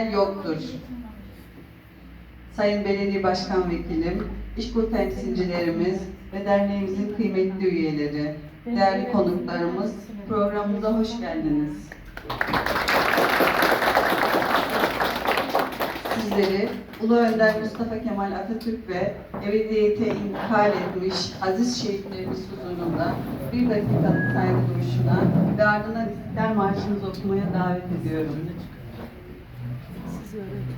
yoktur. Sayın Belediye Başkan Vekilim, İşkur temsilcilerimiz ve derneğimizin kıymetli üyeleri, değerli konuklarımız, programımıza hoş geldiniz. Sizleri Ulu Önder Mustafa Kemal Atatürk ve ebediyete intikal etmiş aziz şehitlerimiz huzurunda bir dakikalık saygı duruşuna ve ardından İstiklal Marşı'nızı okumaya davet ediyorum. Hayat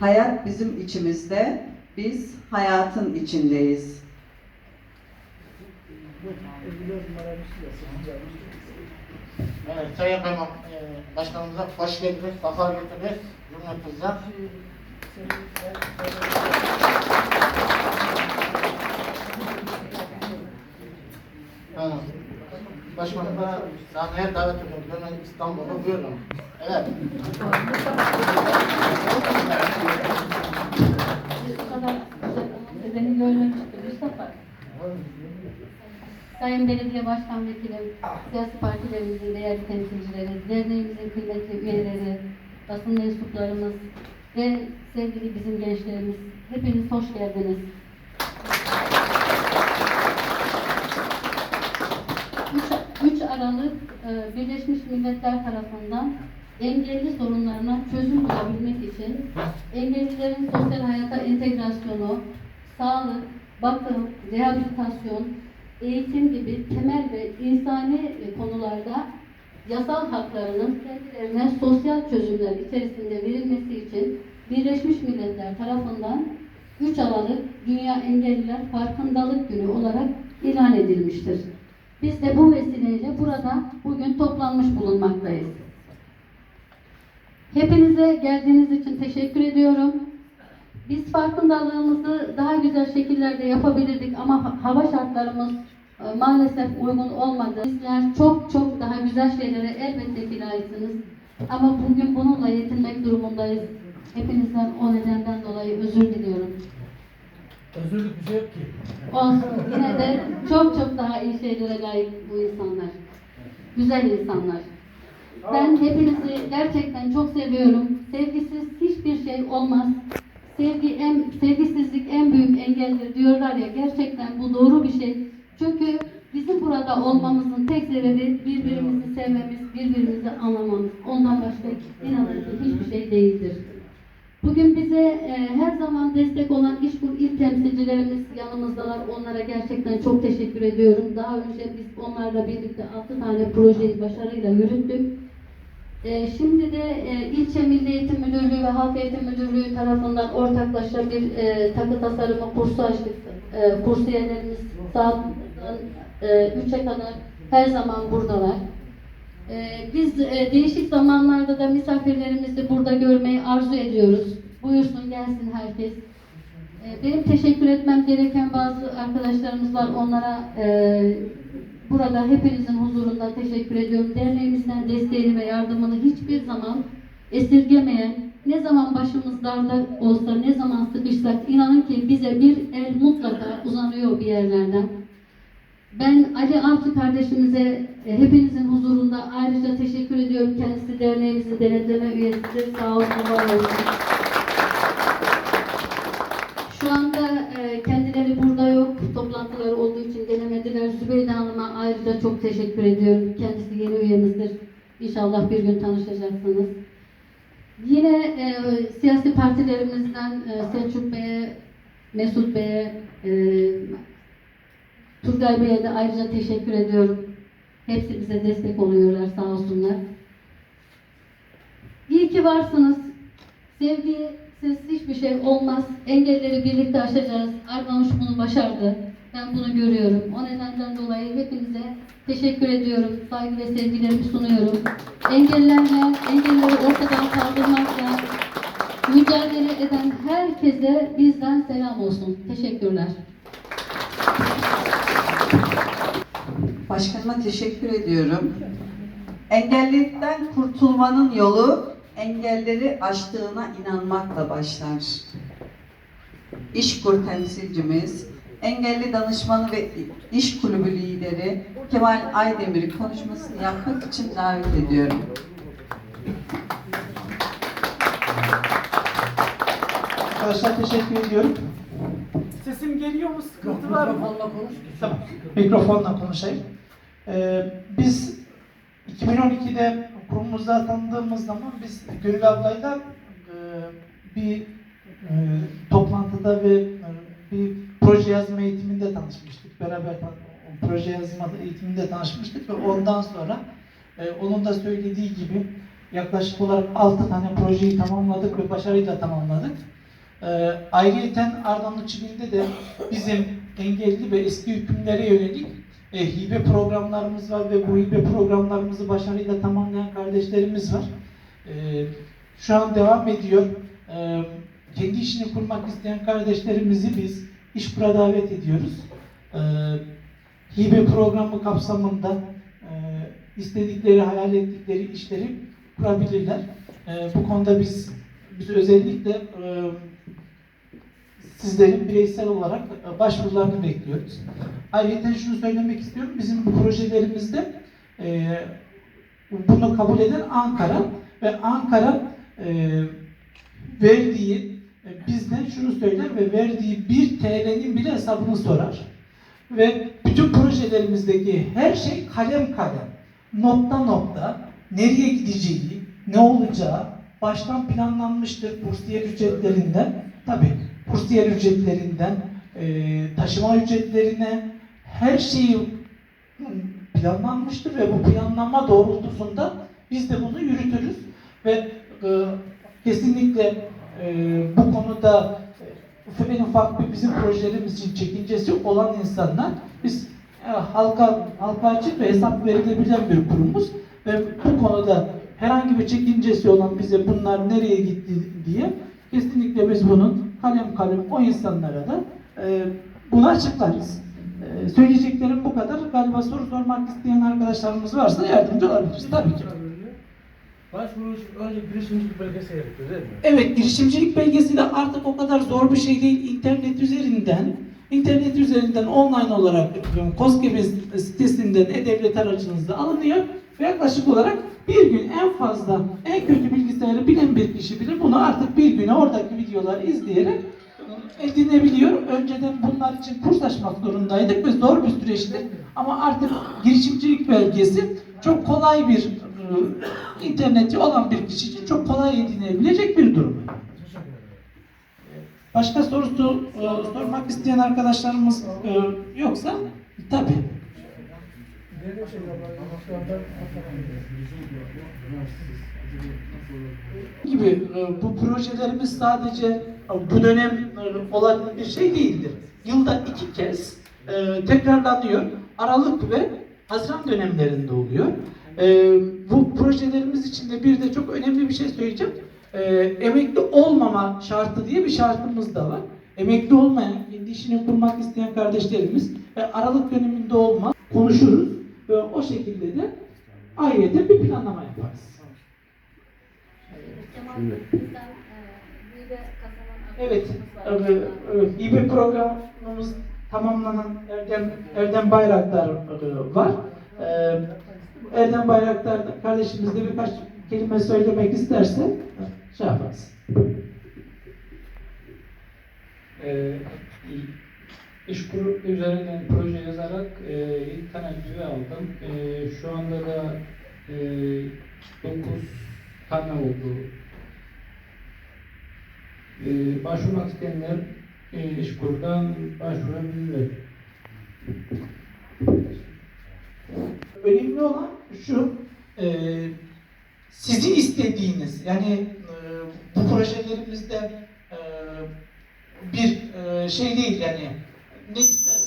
Hayat bizim içimizde, biz hayatın içindeyiz. Evet, Sayın Kaymak e, Başkanımıza hoş geldiniz, sefa getirdiniz cümletimizden. Evet. Başkanımıza sahneye davet ediyorum. Buyurun İstanbul'a buyurun. Evet. Bu kadar güzel beni görmek çıktı Mustafa. Sayın Belediye Başkan Vekilim, siyasi partilerimizin değerli temsilcileri, derneğimizin kıymetli üyeleri, basın mensuplarımız ve sevgili bizim gençlerimiz, hepiniz hoş geldiniz. Üç- 3 Aralık e, Birleşmiş Milletler tarafından engelli sorunlarına çözüm bulabilmek için engellilerin sosyal hayata entegrasyonu, sağlık, bakım, rehabilitasyon, eğitim gibi temel ve insani e, konularda yasal haklarının kendilerine sosyal çözümler içerisinde verilmesi için Birleşmiş Milletler tarafından 3 Aralık Dünya Engelliler Farkındalık Günü olarak ilan edilmiştir. Biz de bu vesileyle burada bugün toplanmış bulunmaktayız. Hepinize geldiğiniz için teşekkür ediyorum. Biz farkındalığımızı daha güzel şekillerde yapabilirdik ama ha- hava şartlarımız e, maalesef uygun olmadı. Bizler çok çok daha güzel şeylere elbette ki layıksınız. Ama bugün bununla yetinmek durumundayız. Hepinizden o nedenden dolayı özür diliyorum. Özürlük bir şey yok ki. Olsun. Yine de çok çok daha iyi şeylere layık bu insanlar. Güzel insanlar. Ben hepinizi gerçekten çok seviyorum. Sevgisiz hiçbir şey olmaz. Sevgi en, sevgisizlik en büyük engeldir diyorlar ya. Gerçekten bu doğru bir şey. Çünkü bizim burada olmamızın tek sebebi birbirimizi sevmemiz, birbirimizi anlamamız. Ondan başka inanın hiçbir şey değildir. Bugün bize e, her zaman destek olan İşkur il temsilcilerimiz yanımızdalar. Onlara gerçekten çok teşekkür ediyorum. Daha önce biz onlarla birlikte 6 tane projeyi başarıyla yürüttük. E, şimdi de e, İlçe Milli Eğitim Müdürlüğü ve Halk Eğitim Müdürlüğü tarafından ortaklaşa bir e, takı tasarımı kursu açtık. E, kursiyerlerimiz saat e, 3'e kadar her zaman buradalar. Ee, Biz e, değişik zamanlarda da misafirlerimizi burada görmeyi arzu ediyoruz. Buyursun gelsin herkes. Ee, Benim teşekkür etmem gereken bazı arkadaşlarımız var. Onlara e, burada hepinizin huzurunda teşekkür ediyorum. Derneğimizden desteğini ve yardımını hiçbir zaman esirgemeyen, ne zaman başımız darda olsa, ne zaman sıkışsak inanın ki bize bir el mutlaka uzanıyor bir yerlerden. Ben Ali Avcı kardeşimize e, hepinizin huzurunda ayrıca teşekkür ediyorum. Kendisi derneğimizin denetleme üyesidir. Sağ olsun, var olsun. Şu anda e, kendileri burada yok. Toplantıları olduğu için gelemediler. Zübeyde Hanım'a ayrıca çok teşekkür ediyorum. Kendisi yeni üyemizdir. İnşallah bir gün tanışacaksınız. Yine e, siyasi partilerimizden e, Selçuk Bey'e, Mesut Bey'e, e, Turgay Bey'e de ayrıca teşekkür ediyorum. Hepsi bize destek oluyorlar sağ olsunlar. İyi ki varsınız. Sevgisiz hiçbir şey olmaz. Engelleri birlikte aşacağız. Ardanuş bunu başardı. Ben bunu görüyorum. O nedenden dolayı hepinize teşekkür ediyorum. Saygı ve sevgilerimi sunuyorum. Engellerle, engelleri ortadan kaldırmakla mücadele eden herkese bizden selam olsun. Teşekkürler. Başkanıma teşekkür ediyorum. Engellilikten kurtulmanın yolu engelleri aştığına inanmakla başlar. İşkur temsilcimiz, engelli danışmanı ve iş kulübü lideri Kemal Aydemir'i konuşmasını yapmak için davet ediyorum. Arkadaşlar teşekkür ediyorum. Sesim geliyor mu? Sıkıntı var mı? Mikrofonla konuş. Tamam. Mikrofonla konuşayım. Ee, biz 2012'de kurumumuza tanıdığımız zaman biz Gönül ablayla e, bir e, toplantıda ve e, bir proje yazma eğitiminde tanışmıştık. Beraber proje yazma eğitiminde tanışmıştık ve ondan sonra e, onun da söylediği gibi yaklaşık olarak 6 tane projeyi tamamladık ve başarıyla tamamladık. Ee, ayrıyeten Ardahanlı Çivili'nde de bizim engelli ve eski hükümlere yönelik e, hibe programlarımız var ve bu hibe programlarımızı başarıyla tamamlayan kardeşlerimiz var. Ee, şu an devam ediyor. Ee, kendi işini kurmak isteyen kardeşlerimizi biz İşkur'a davet ediyoruz. Ee, hibe programı kapsamında e, istedikleri, hayal ettikleri işleri kurabilirler. Ee, bu konuda biz biz özellikle e, sizlerin bireysel olarak e, başvurularını bekliyoruz. Ayrıca şunu söylemek istiyorum. Bizim bu projelerimizde e, bunu kabul eden Ankara ve Ankara e, verdiği e, bizden şunu söyler ve verdiği 1 TL'nin bile hesabını sorar. Ve bütün projelerimizdeki her şey kalem kalem, nokta nokta, nereye gideceği, ne olacağı baştan planlanmıştır bursiyer ücretlerinden. Tabii kursiyer ücretlerinden, e, taşıma ücretlerine her şeyi planlanmıştır ve bu planlama doğrultusunda biz de bunu yürütürüz ve e, kesinlikle e, bu konuda e, en ufak bir bizim projelerimiz için çekincesi olan insanlar biz e, halka halka açık ve hesap verilebilen bir kurumuz ve bu konuda herhangi bir çekincesi olan bize bunlar nereye gitti diye kesinlikle biz bunun kalem kalem o insanlara da e, bunu açıklarız. E, söyleyeceklerim bu kadar. Galiba soru sormak isteyen arkadaşlarımız varsa yardımcı olabiliriz tabii ki. Başvuru önce girişimcilik belgesi gerekiyor değil mi? Evet, girişimcilik belgesi de artık o kadar zor bir şey değil. İnternet üzerinden, internet üzerinden online olarak yapıyorum. KOSGEB sitesinden e-devlet aracınızda alınıyor. Ve yaklaşık olarak bir gün en fazla, en kötü bilgisayarı bilen bir kişi bile bunu artık bir güne oradaki videoları izleyerek edinebiliyor. Önceden bunlar için kurs açmak zorundaydık ve zor bir süreçti. Ama artık girişimcilik belgesi çok kolay bir e, interneti olan bir kişi için çok kolay edinebilecek bir durum. Başka sorusu e, sormak isteyen arkadaşlarımız e, yoksa abla, gibi e, bu projelerimiz sadece e, bu dönem e, olan bir şey değildir. Yılda iki kez e, tekrarlanıyor. Aralık ve Haziran dönemlerinde oluyor. E, bu projelerimiz içinde bir de çok önemli bir şey söyleyeceğim. E, emekli olmama şartı diye bir şartımız da var. Emekli olmayan, kendi işini kurmak isteyen kardeşlerimiz e, Aralık döneminde olmaz. Konuşuruz ve o şekilde de ayrıca bir planlama yaparız. Evet, evet, evet. Bir programımız tamamlanan Erdem, Erdem Bayraktar e, var. Ee, Erdem Bayraktar kardeşimiz de birkaç kelime söylemek isterse şey yaparız. Ee, iş grup üzerinden proje yazarak e, ilk tenezzühü aldım. E, şu anda da e, 9 tane oldu. E, başvurmak isteyenler e, iş grubundan başvurabilirler. Önemli olan şu, e, sizin istediğiniz, yani e, bu projelerimizde e, bir e, şey değil yani ne ister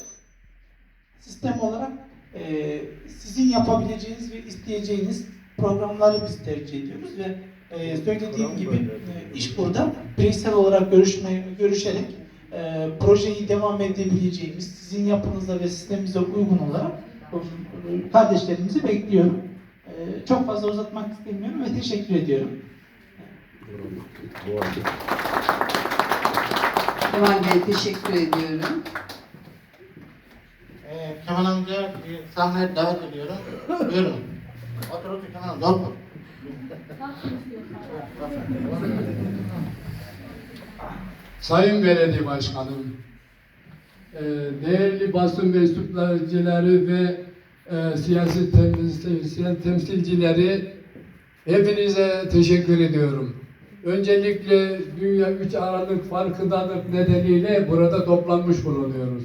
sistem olarak e, sizin yapabileceğiniz ve isteyeceğiniz programları biz tercih ediyoruz ve e, söylediğim gibi e, iş burada. Bireysel olarak görüşme, görüşerek e, projeyi devam edebileceğimiz sizin yapınıza ve sistemimize uygun olarak kardeşlerimizi bekliyorum. E, çok fazla uzatmak istemiyorum ve teşekkür ediyorum. Kemal Bey teşekkür ediyorum. Ee, Kemal amca bir sahneye davet ediyorum. Buyurun. Otur otur Kemal amca otur. Sayın Belediye Başkanım, e, değerli basın mensupları ve e, siyasi temsil, temsilcileri hepinize teşekkür ediyorum. Öncelikle Dünya 3 Aralık farkındalık nedeniyle burada toplanmış bulunuyoruz.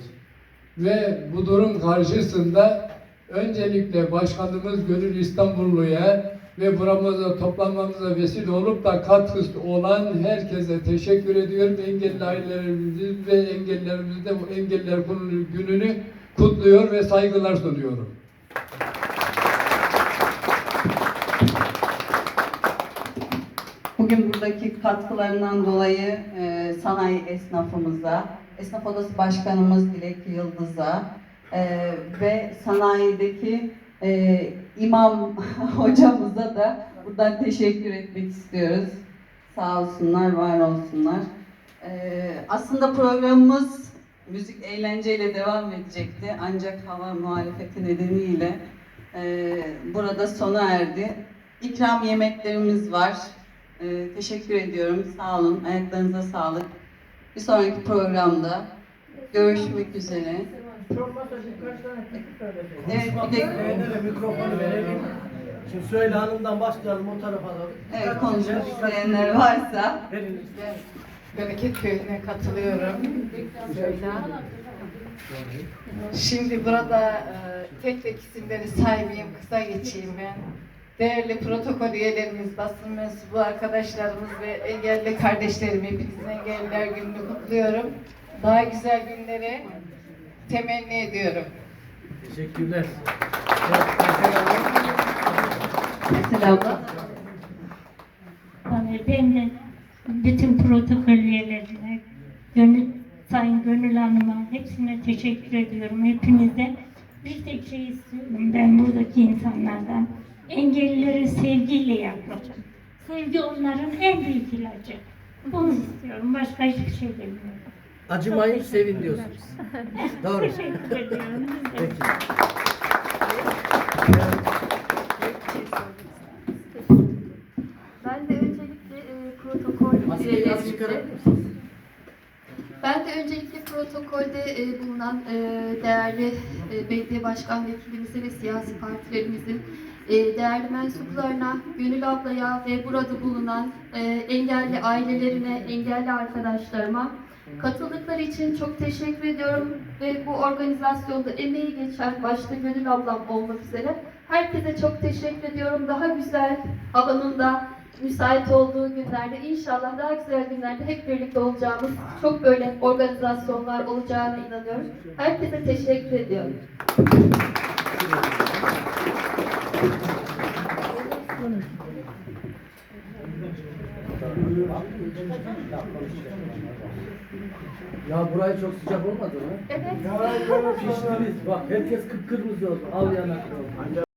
Ve bu durum karşısında öncelikle Başkanımız Gönül İstanbullu'ya ve buramıza toplanmamıza vesile olup da katkısı olan herkese teşekkür ediyorum. Engelli ailelerimizi ve engellerimizi de bu engeller Günü- gününü kutluyor ve saygılar sunuyorum. Bugün buradaki katkılarından dolayı e, sanayi esnafımıza, Esnaf Odası Başkanımız Dilek Yıldız'a e, ve sanayideki e, imam hocamıza da buradan teşekkür etmek istiyoruz. Sağ olsunlar, var olsunlar. E, aslında programımız müzik eğlenceyle devam edecekti ancak hava muhalefeti nedeniyle e, burada sona erdi. İkram yemeklerimiz var. Ee, teşekkür ediyorum. Sağ olun. Ayaklarınıza sağlık. Bir sonraki programda görüşmek üzere. Çok birkaç tane. Evet, bir de- mikrofonu verelim. Şimdi Söyle Hanım'dan başlayalım o tarafa doğru. Evet, konuşmak isteyenler varsa. Verin. Bereket Köyü'ne katılıyorum. Şimdi burada e, tek tek isimleri saymayayım, kısa geçeyim ben. Değerli protokol üyelerimiz, basın mensubu arkadaşlarımız ve engelli kardeşlerimi, hepinizin engelliler gününü kutluyorum. Daha güzel günleri temenni ediyorum. Teşekkürler. Yani ben de bütün protokol üyelerine, Gönül, Sayın Gönül Hanım'a hepsine teşekkür ediyorum. Hepinize bir tek şey istiyorum ben buradaki insanlardan. Engellilere sevgiyle yaklaşın. Sevgi onların en büyük ilacı. Bunu istiyorum. Başka hiçbir şey demiyorum. Acımayın sevin diyorsunuz. Doğru. Teşekkür ediyorum. Peki. Ben de protokol ben de öncelikle protokolde e, bulunan e, değerli e, belediye başkan vekilimize ve siyasi partilerimizin e, değerli mensuplarına, Gönül ablaya ve burada bulunan e, engelli ailelerine, engelli arkadaşlarıma Katıldıkları için çok teşekkür ediyorum ve bu organizasyonda emeği geçen başta Gönül ablam olmak üzere herkese çok teşekkür ediyorum. Daha güzel alanında müsait olduğu günlerde inşallah daha güzel günlerde hep birlikte olacağımız çok böyle organizasyonlar olacağına inanıyorum. Herkese teşekkür ediyorum. Ya burayı çok sıcak olmadı mı? Evet. Piştiniz. Bak herkes kıpkırmızı oldu. Al yanaklı oldu.